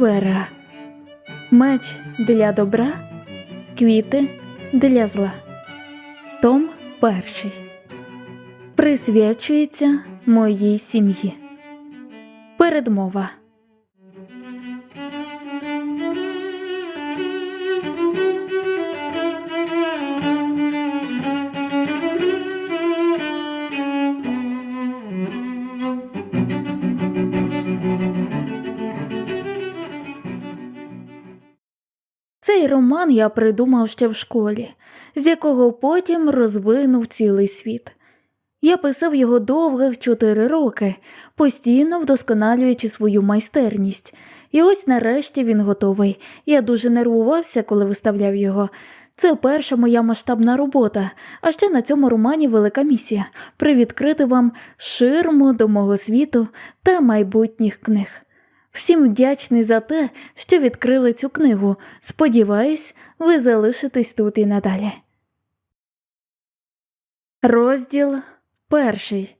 Скрівера. Меч для добра, квіти для зла. Том перший. Присвячується моїй сім'ї. Передмова. Цей роман я придумав ще в школі, з якого потім розвинув цілий світ. Я писав його довгих чотири роки, постійно вдосконалюючи свою майстерність, і ось нарешті він готовий. Я дуже нервувався, коли виставляв його. Це перша моя масштабна робота, а ще на цьому романі велика місія привідкрити вам ширму до мого світу та майбутніх книг. Всім вдячний за те, що відкрили цю книгу. Сподіваюсь, ви залишитесь тут і надалі. Розділ перший.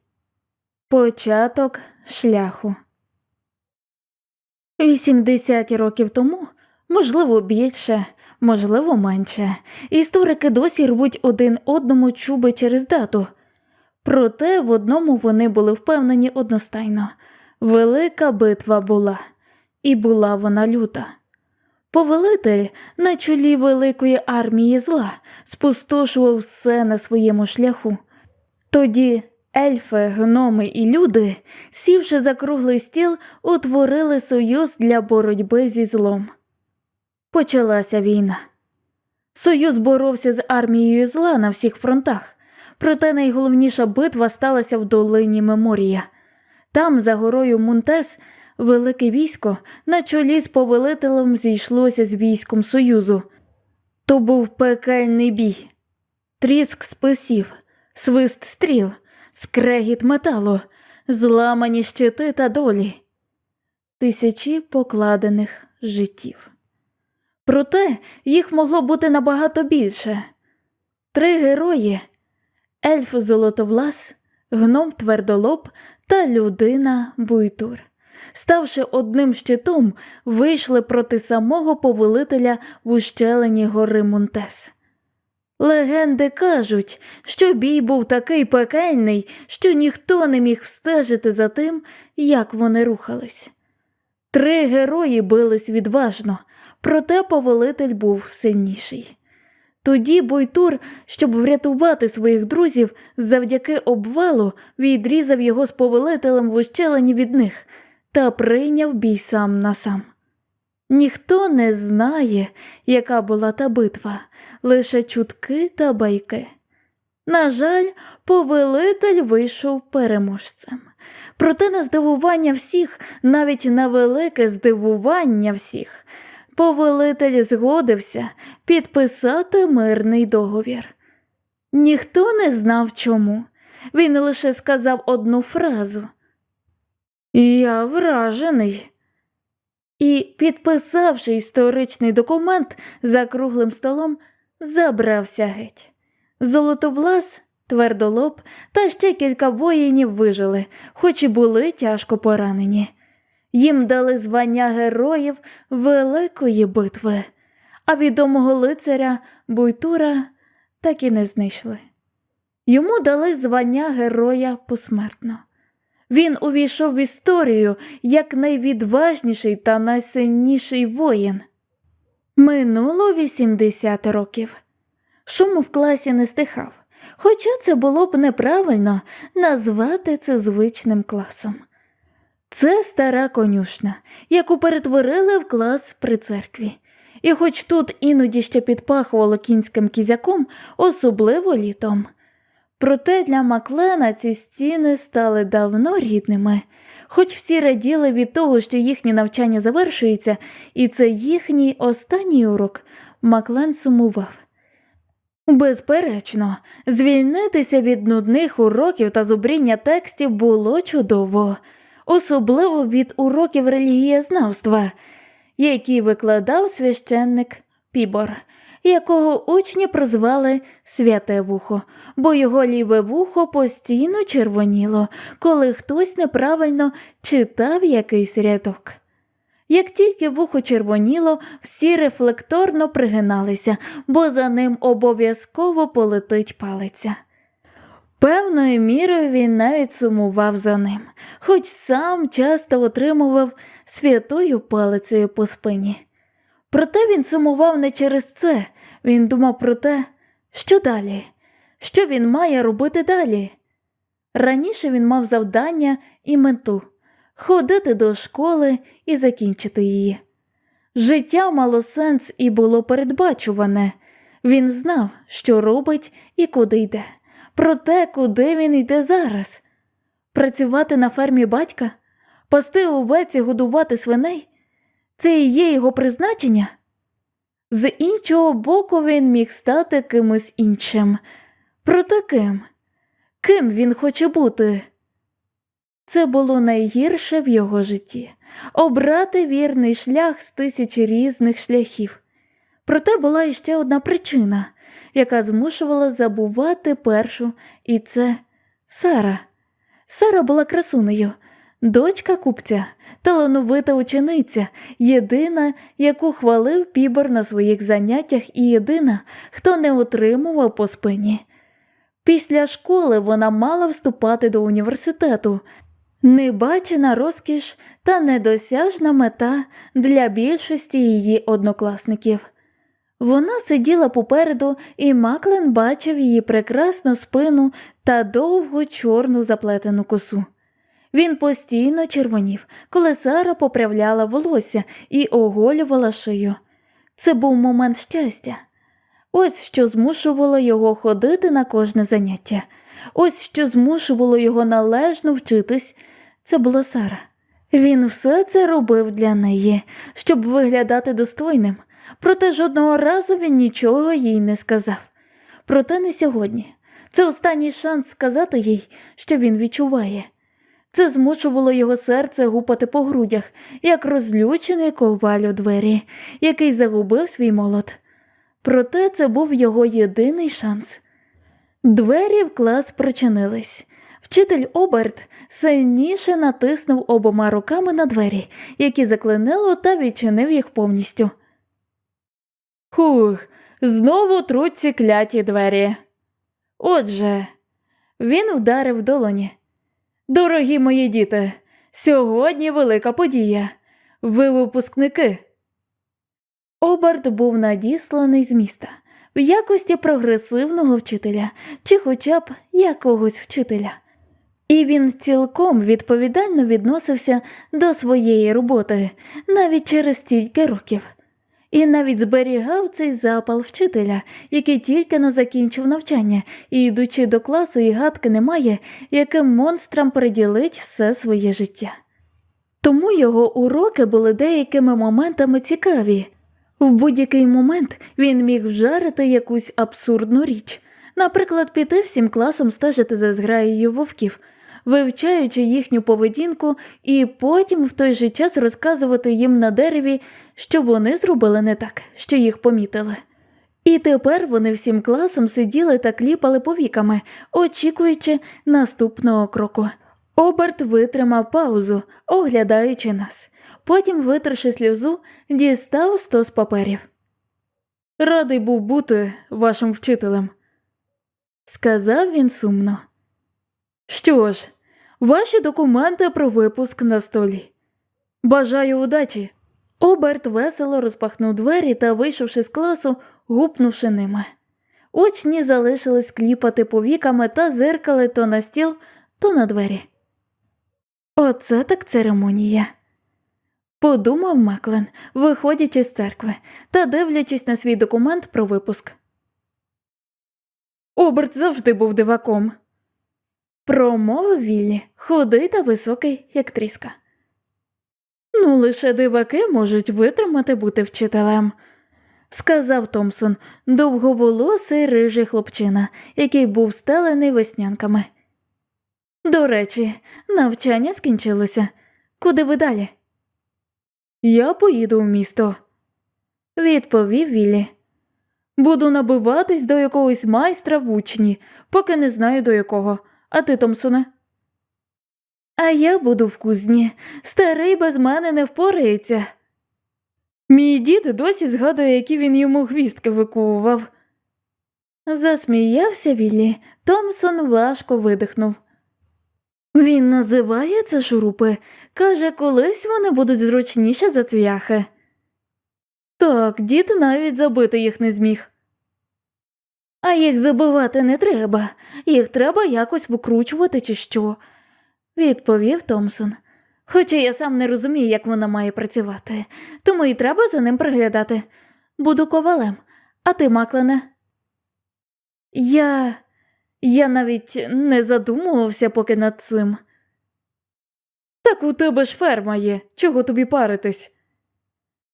Початок шляху. 80 років тому, можливо, більше, можливо, менше, історики досі рвуть один одному чуби через дату. Проте в одному вони були впевнені одностайно велика битва була, і була вона люта. Повелитель на чолі великої армії зла спустошував все на своєму шляху. Тоді ельфи, гноми і люди, сівши за круглий стіл, утворили союз для боротьби зі злом. Почалася війна. Союз боровся з армією зла на всіх фронтах, проте найголовніша битва сталася в долині Меморія. Там, за горою Мунтес, велике військо на чолі з повелителем зійшлося з військом Союзу. То був пекельний бій, тріск списів, свист стріл, скрегіт металу, зламані щити та долі, тисячі покладених життів. Проте їх могло бути набагато більше. Три герої ельф Золотовлас, гном Твердолоб та людина Буйтур. Ставши одним щитом, вийшли проти самого повелителя в ущелині гори Мунтес. Легенди кажуть, що бій був такий пекельний, що ніхто не міг встежити за тим, як вони рухались. Три герої бились відважно, проте повелитель був сильніший. Тоді Бойтур, щоб врятувати своїх друзів, завдяки обвалу відрізав його з повелителем в ущелині від них та прийняв бій сам на сам. Ніхто не знає, яка була та битва, лише чутки та байки. На жаль, повелитель вийшов переможцем. Проте на здивування всіх, навіть на велике здивування всіх, повелитель згодився підписати мирний договір. Ніхто не знав чому. Він лише сказав одну фразу Я вражений. І, підписавши історичний документ за круглим столом, забрався геть. Золотовлас, твердолоб та ще кілька воїнів вижили, хоч і були тяжко поранені. Їм дали звання героїв Великої битви, а відомого лицаря Буйтура так і не знайшли. Йому дали звання героя посмертно. Він увійшов в історію як найвідважніший та найсильніший воїн. Минуло 80 років. Шум в класі не стихав, хоча це було б неправильно назвати це звичним класом. Це стара конюшна, яку перетворили в клас при церкві. І хоч тут іноді ще підпахувало кінським кізяком, особливо літом. Проте для Маклена ці стіни стали давно рідними, хоч всі раділи від того, що їхнє навчання завершується, і це їхній останній урок, Маклен сумував. Безперечно, звільнитися від нудних уроків та зубріння текстів було чудово, особливо від уроків релігієзнавства, які викладав священник Пібор, якого учні прозвали Святе Вухо, бо його ліве вухо постійно червоніло, коли хтось неправильно читав якийсь рядок. Як тільки вухо червоніло, всі рефлекторно пригиналися, бо за ним обов'язково полетить палиця. Певною мірою він навіть сумував за ним, хоч сам часто отримував святою палицею по спині. Проте він сумував не через це, він думав про те, що далі, що він має робити далі. Раніше він мав завдання і мету ходити до школи і закінчити її. Життя мало сенс і було передбачуване. Він знав, що робить і куди йде. Про те, куди він йде зараз. Працювати на фермі батька, пасти овець і годувати свиней це і є його призначення. З іншого боку, він міг стати кимось іншим. Проте ким? Ким він хоче бути? Це було найгірше в його житті обрати вірний шлях з тисячі різних шляхів. Проте була іще одна причина, яка змушувала забувати першу, і це Сара. Сара була красунею, дочка купця, талановита учениця, єдина, яку хвалив Пібор на своїх заняттях, і єдина, хто не отримував по спині. Після школи вона мала вступати до університету. Небачена розкіш та недосяжна мета для більшості її однокласників. Вона сиділа попереду, і Маклен бачив її прекрасну спину та довгу чорну заплетену косу. Він постійно червонів, коли Сара поправляла волосся і оголювала шию. Це був момент щастя. Ось що змушувало його ходити на кожне заняття. Ось що змушувало його належно вчитись, це була Сара. Він все це робив для неї, щоб виглядати достойним, проте жодного разу він нічого їй не сказав. Проте не сьогодні. Це останній шанс сказати їй, що він відчуває. Це змушувало його серце гупати по грудях, як розлючений коваль у двері, який загубив свій молот. Проте це був його єдиний шанс. Двері в клас прочинились. Вчитель Оберт сильніше натиснув обома руками на двері, які заклинило та відчинив їх повністю. Хух, знову труть ці кляті двері. Отже, він вдарив долоні. Дорогі мої діти, сьогодні велика подія. Ви випускники. Оберт був надісланий з міста в якості прогресивного вчителя чи хоча б якогось вчителя. І він цілком відповідально відносився до своєї роботи навіть через стільки років, і навіть зберігав цей запал вчителя, який тільки но закінчив навчання, і, йдучи до класу, і гадки немає, яким монстрам приділить все своє життя. Тому його уроки були деякими моментами цікаві. В будь-який момент він міг вжарити якусь абсурдну річ, наприклад, піти всім класом стежити за зграєю вовків, вивчаючи їхню поведінку, і потім в той же час розказувати їм на дереві, що вони зробили не так, що їх помітили. І тепер вони всім класом сиділи та кліпали повіками, очікуючи наступного кроку. Оберт витримав паузу, оглядаючи нас. Потім, витерши сльозу, дістав стос паперів. Радий був бути вашим вчителем, сказав він сумно. Що ж, ваші документи про випуск на столі. Бажаю удачі. Оберт весело розпахнув двері та, вийшовши з класу, гупнувши ними. Очні залишились кліпати повіками та зиркали то на стіл, то на двері. Оце так церемонія. Подумав Маклен, виходячи з церкви та дивлячись на свій документ про випуск. Оберт завжди був диваком. Промовив Віллі, худий та високий, як тріска. Ну, лише диваки можуть витримати бути вчителем, сказав Томпсон, довговолосий рижий хлопчина, який був стелений веснянками. До речі, навчання скінчилося. Куди ви далі? Я поїду в місто, відповів Віллі. Буду набиватись до якогось майстра в учні, поки не знаю до якого. А ти, Томсоне? А я буду в кузні. Старий без мене не впорається, Мій дід досі згадує, які він йому гвістки викував. Засміявся Віллі. Томсон важко видихнув. Він називає це шурупи, каже, колись вони будуть зручніше за цвяхи. Так, дід навіть забити їх не зміг. А їх забивати не треба, їх треба якось викручувати чи що, відповів Томсон. Хоча я сам не розумію, як вона має працювати, тому і треба за ним приглядати. Буду ковалем, а ти, Маклене? Я. Я навіть не задумувався поки над цим. Так у тебе ж ферма є, чого тобі паритись?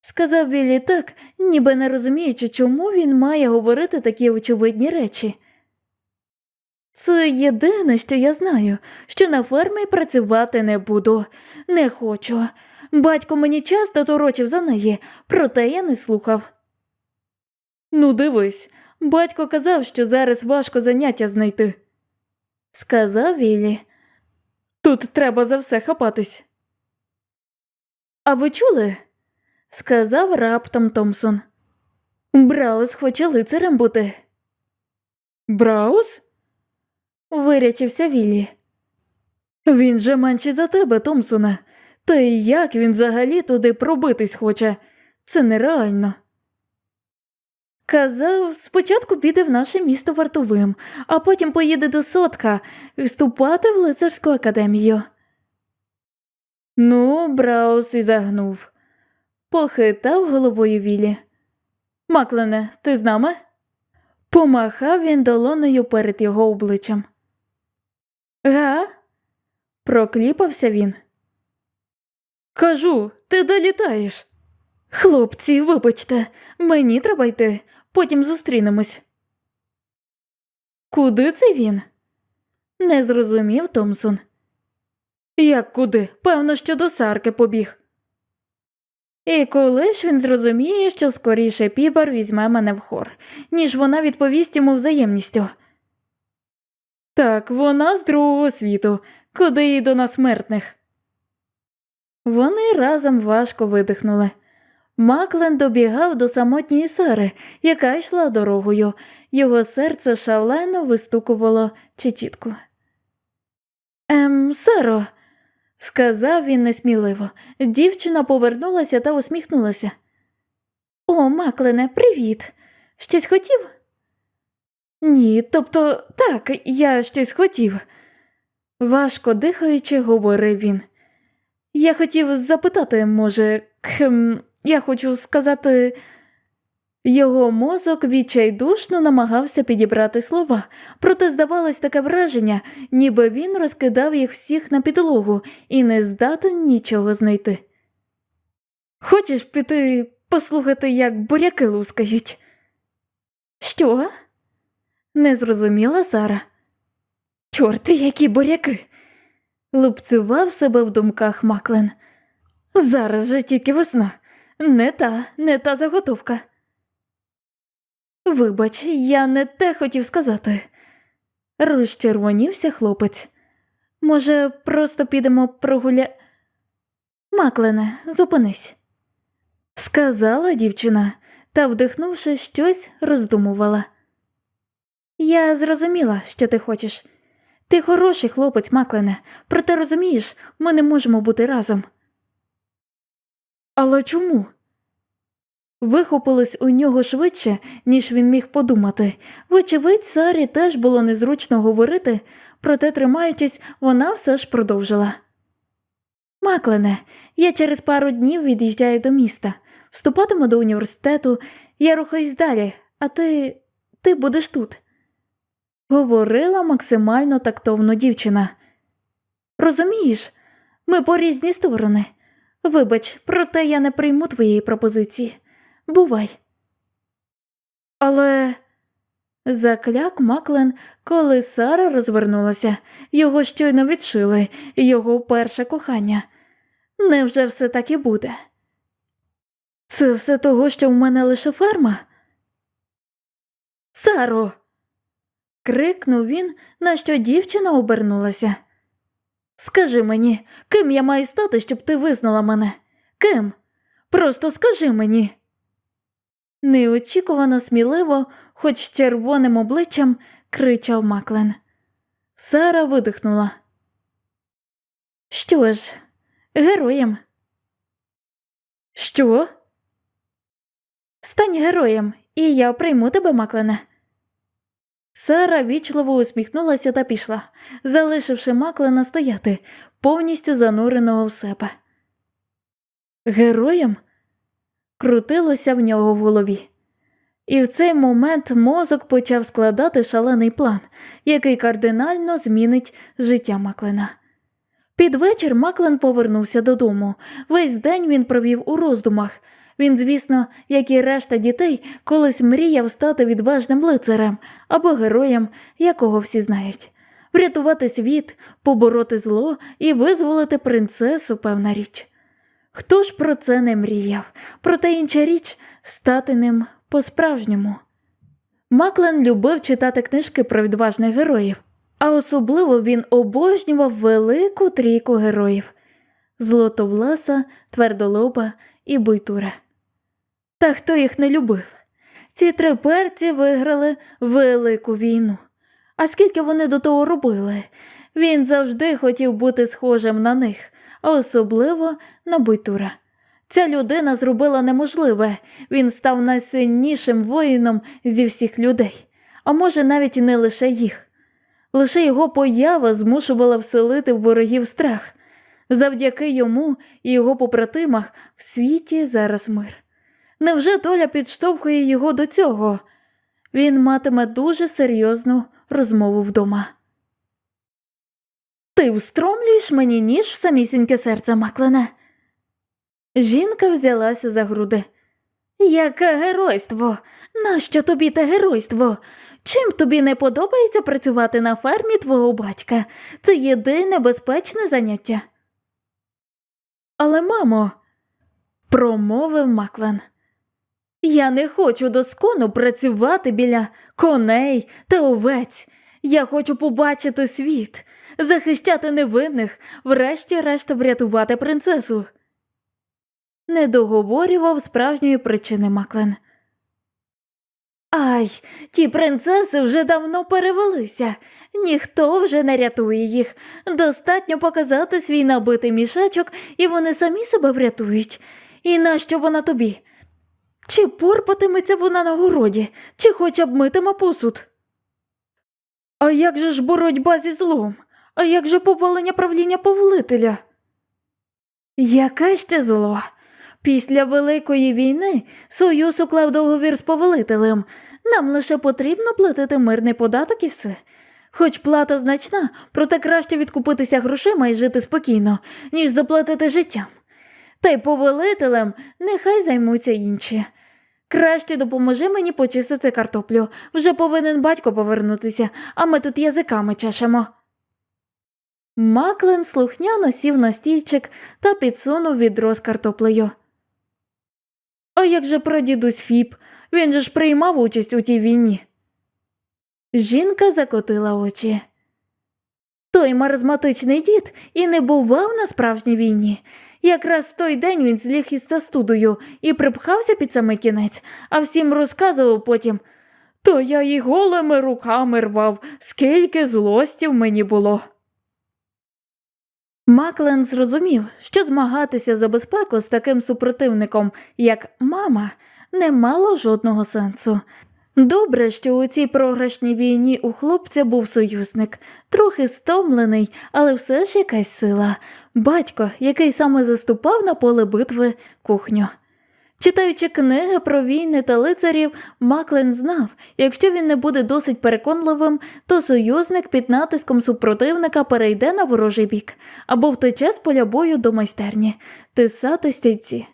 Сказав Віллі так, ніби не розуміючи, чому він має говорити такі очевидні речі. Це єдине, що я знаю, що на фермі працювати не буду, не хочу. Батько мені часто торочив за неї, проте я не слухав. Ну, дивись, батько казав, що зараз важко заняття знайти, сказав Віллі. Тут треба за все хапатись. А ви чули? Сказав раптом Томсон. Браус хоче лицарем бути. Браус? вирячився Віллі. Він же менший за тебе, Томсоне. Та й як він взагалі туди пробитись хоче? Це нереально. Казав, спочатку піде в наше місто вартовим, а потім поїде до сотка вступати в лицарську академію. Ну, Браус і загнув. Похитав головою Вілі. Маклене, ти з нами? Помахав він долонею перед його обличчям. Га? прокліпався він. Кажу, ти долітаєш. Хлопці, вибачте, мені треба йти, потім зустрінемось. Куди це він? Не зрозумів Томсон. Як куди? Певно, що до Сарки побіг. І коли ж він зрозуміє, що скоріше Пібар візьме мене в хор, ніж вона відповість йому взаємністю. Так, вона з другого світу, куди їй до нас смертних. Вони разом важко видихнули. Маклен добігав до самотньої Сари, яка йшла дорогою. Його серце шалено вистукувало чечітку. Ем, Саро, сказав він несміливо. Дівчина повернулася та усміхнулася. О, Маклене, привіт. Щось хотів? Ні, тобто так, я щось хотів. Важко дихаючи, говорив він. Я хотів запитати, може, кхм, я хочу сказати. Його мозок відчайдушно намагався підібрати слова, проте здавалось таке враження, ніби він розкидав їх всіх на підлогу і не здатен нічого знайти. Хочеш піти послухати, як буряки лускають? Що? не зрозуміла Сара. Чорти, які буряки. лупцював себе в думках Маклен. Зараз же тільки весна. Не та, не та заготовка. Вибач, я не те хотів сказати. Розчервонівся хлопець. Може, просто підемо прогуля. Маклене, зупинись, сказала дівчина та, вдихнувши щось, роздумувала. Я зрозуміла, що ти хочеш. Ти хороший хлопець, Маклене, проте розумієш, ми не можемо бути разом. Але чому? Вихопилось у нього швидше, ніж він міг подумати. Вочевидь, Сарі теж було незручно говорити, проте, тримаючись, вона все ж продовжила. Маклене, я через пару днів від'їжджаю до міста, вступатиму до університету, я рухаюсь далі, а ти. ти будеш тут. Говорила максимально тактовно дівчина. Розумієш, ми по різні сторони. Вибач, проте я не прийму твоєї пропозиції. Бувай. Але. Закляк Маклен, коли Сара розвернулася, його щойно відшили, його перше кохання. Невже все так і буде? Це все того, що в мене лише ферма? Саро. крикнув він, на що дівчина обернулася. Скажи мені, ким я маю стати, щоб ти визнала мене? Ким? Просто скажи мені. Неочікувано сміливо, хоч червоним обличчям, кричав Маклен. Сара видихнула. Що ж, героєм. Що? Стань героєм, і я прийму тебе, Маклене. Сара вічливо усміхнулася та пішла, залишивши Маклена стояти, повністю зануреного в себе. Героєм? Крутилося в нього в голові. І в цей момент мозок почав складати шалений план, який кардинально змінить життя Маклена. Під вечір Маклен повернувся додому. Весь день він провів у роздумах. Він, звісно, як і решта дітей, колись мріяв стати відважним лицарем або героєм, якого всі знають. Врятувати світ, побороти зло і визволити принцесу, певна річ. Хто ж про це не мріяв? Проте інша річ стати ним по-справжньому. Маклен любив читати книжки про відважних героїв, а особливо він обожнював велику трійку героїв Злотовласа, Твердолоба і Буйтура. Та хто їх не любив? Ці три перці виграли велику війну. А скільки вони до того робили? Він завжди хотів бути схожим на них, а особливо на Буйтура. Ця людина зробила неможливе, він став найсильнішим воїном зі всіх людей, а може, навіть і не лише їх. Лише його поява змушувала вселити в ворогів страх. Завдяки йому і його побратимах в світі зараз мир. Невже доля підштовхує його до цього? Він матиме дуже серйозну розмову вдома. Ти встромлюєш мені ніж в самісіньке серце, Маклене. Жінка взялася за груди. Яке геройство? Нащо тобі те геройство? Чим тобі не подобається працювати на фермі твого батька? Це єдине безпечне заняття. Але, мамо, промовив Маклен. Я не хочу доскону працювати біля коней та овець. Я хочу побачити світ, захищати невинних, врешті-решт врятувати принцесу. Не договорював справжньої причини Маклен. Ай, ті принцеси вже давно перевелися, ніхто вже не рятує їх. Достатньо показати свій набитий мішечок, і вони самі себе врятують. І нащо вона тобі? Чи порпатиметься вона на городі, чи хоча б митиме посуд? А як же ж боротьба зі злом? А як же повалення правління повелителя? Яке ще зло? Після Великої війни Союз уклав договір з повелителем. Нам лише потрібно платити мирний податок і все. Хоч плата значна, проте краще відкупитися грошима і жити спокійно, ніж заплатити життям. Та й повелителем нехай займуться інші. Краще допоможи мені почистити картоплю. Вже повинен батько повернутися, а ми тут язиками чешемо. Маклен слухняно сів на стільчик та підсунув відро з картоплею. А як же прадідусь Фіп? Він же ж приймав участь у тій війні. Жінка закотила очі. Той маразматичний дід і не бував на справжній війні. Якраз в той день він зліг із застудою і припхався під самий кінець, а всім розказував потім то я й голими руками рвав, скільки злості в мені було. Маклен зрозумів, що змагатися за безпеку з таким супротивником, як мама, не мало жодного сенсу. Добре, що у цій програшній війні у хлопця був союзник, трохи стомлений, але все ж якась сила, батько, який саме заступав на поле битви кухню. Читаючи книги про війни та лицарів, Маклен знав, якщо він не буде досить переконливим, то союзник під натиском супротивника перейде на ворожий бік або втече з поля бою до майстерні, тисати стійці.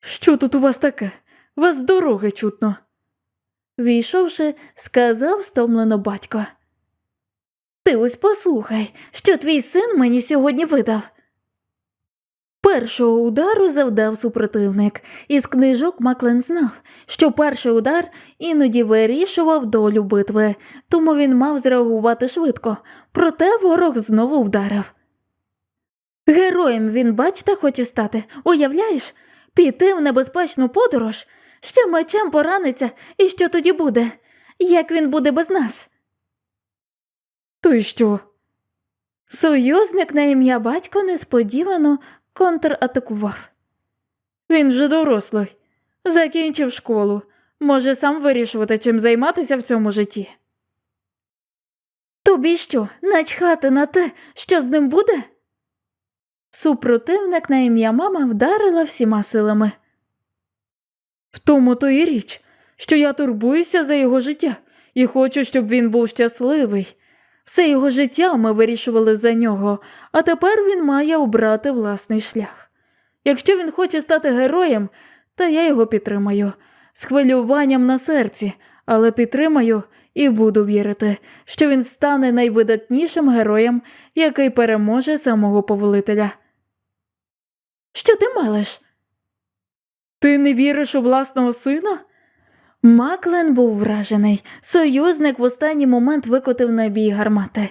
Що тут у вас таке? Вас дороги чутно. Війшовши, сказав стомлено батько. Ти ось послухай, що твій син мені сьогодні видав. Першого удару завдав супротивник, із книжок Маклен знав, що перший удар іноді вирішував долю битви, тому він мав зреагувати швидко, проте ворог знову вдарив. Героєм він, бачите, хоче стати. Уявляєш? Піти в небезпечну подорож, ще мечем пораниться, і що тоді буде? Як він буде без нас? То й що? Союзник на ім'я батько несподівано контратакував. Він же дорослий, закінчив школу, може сам вирішувати, чим займатися в цьому житті. Тобі що, начхати на те, що з ним буде? Супротивник на ім'я мама вдарила всіма силами. В тому то і річ, що я турбуюся за його життя і хочу, щоб він був щасливий. Все його життя ми вирішували за нього, а тепер він має обрати власний шлях. Якщо він хоче стати героєм, то я його підтримаю з хвилюванням на серці, але підтримаю і буду вірити, що він стане найвидатнішим героєм, який переможе самого повелителя. Що ти малиш? Ти не віриш у власного сина? Маклен був вражений. Союзник в останній момент викотив на бій гармати.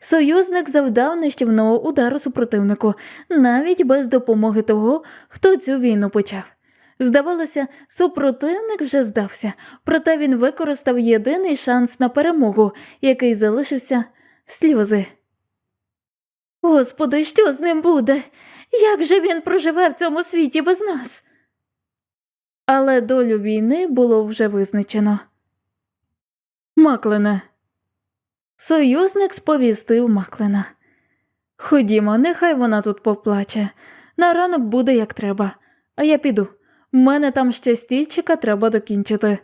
Союзник завдав нищівного удару супротивнику, навіть без допомоги того, хто цю війну почав. Здавалося, супротивник вже здався, проте він використав єдиний шанс на перемогу, який залишився сльози. Господи, що з ним буде? Як же він проживе в цьому світі без нас? Але долю війни було вже визначено. Маклене. Союзник сповістив Маклена. Ходімо, нехай вона тут поплаче. На ранок буде як треба, а я піду. У мене там ще стільчика треба докінчити.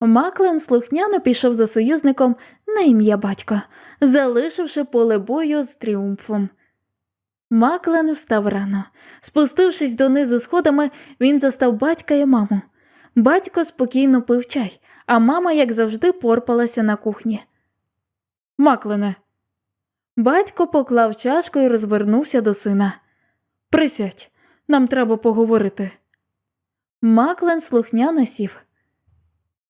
Маклен слухняно пішов за союзником на ім'я батька, залишивши поле бою з тріумфом. Маклен встав рано. Спустившись донизу сходами, він застав батька і маму. Батько спокійно пив чай, а мама, як завжди, порпалася на кухні. Маклене. Батько поклав чашку і розвернувся до сина. Присядь, нам треба поговорити. Маклен слухняно сів.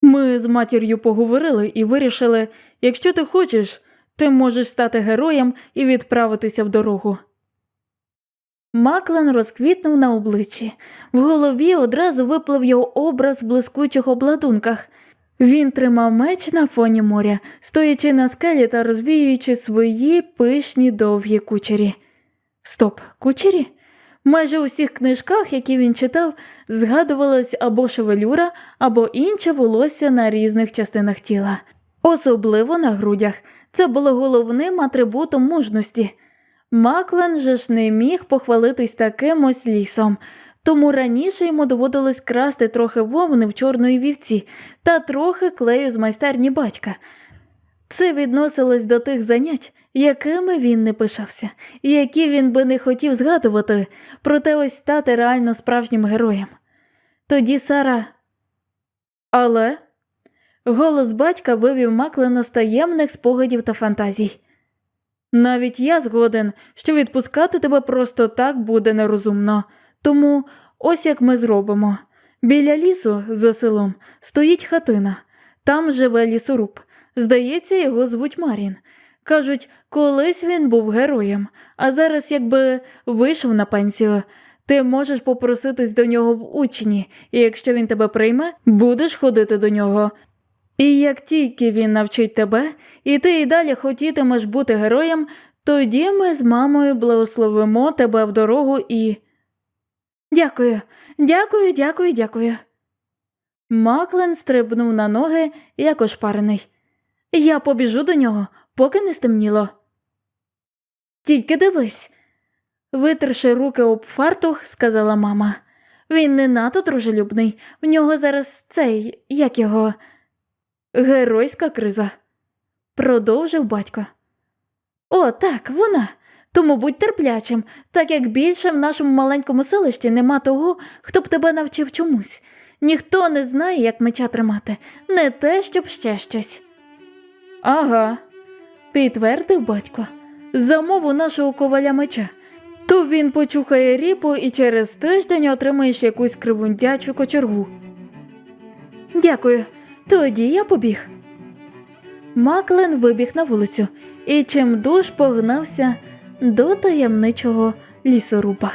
Ми з матір'ю поговорили і вирішили, якщо ти хочеш, ти можеш стати героєм і відправитися в дорогу. Маклен розквітнув на обличчі. В голові одразу виплив його образ в блискучих обладунках. Він тримав меч на фоні моря, стоячи на скелі та розвіюючи свої пишні довгі кучері. Стоп, кучері? Майже у всіх книжках, які він читав, згадувалось або шевелюра, або інше волосся на різних частинах тіла, особливо на грудях. Це було головним атрибутом мужності. Маклен же ж не міг похвалитись таким ось лісом, тому раніше йому доводилось красти трохи вовни в чорної вівці та трохи клею з майстерні батька. Це відносилось до тих занять, якими він не пишався, які він би не хотів згадувати, проте ось стати реально справжнім героєм. Тоді Сара. Але голос батька вивів Маклена з таємних спогадів та фантазій. Навіть я згоден, що відпускати тебе просто так буде нерозумно, тому ось як ми зробимо. Біля лісу, за селом, стоїть хатина, там живе лісоруб. Здається, його звуть Марін. Кажуть, колись він був героєм, а зараз якби вийшов на пенсію. Ти можеш попроситись до нього в учні, і якщо він тебе прийме, будеш ходити до нього. І як тільки він навчить тебе, і ти і далі хотітимеш бути героєм, тоді ми з мамою благословимо тебе в дорогу і. Дякую, дякую, дякую, дякую. Маклен стрибнув на ноги, як ошпарений. Я побіжу до нього, поки не стемніло. Тільки дивись. Витерши руки об фартух, сказала мама. Він не надто дружелюбний, в нього зараз цей, як його, геройська криза, продовжив батько. О, так, вона. Тому будь терплячим, так як більше в нашому маленькому селищі нема того, хто б тебе навчив чомусь. Ніхто не знає, як меча тримати, не те, щоб ще щось. Ага, підтвердив батько. Замову нашого коваля меча. То він почухає ріпу і через тиждень отримаєш якусь кривундячу кочергу. Дякую, тоді я побіг. Маклен вибіг на вулицю і чимдуж погнався до таємничого лісоруба.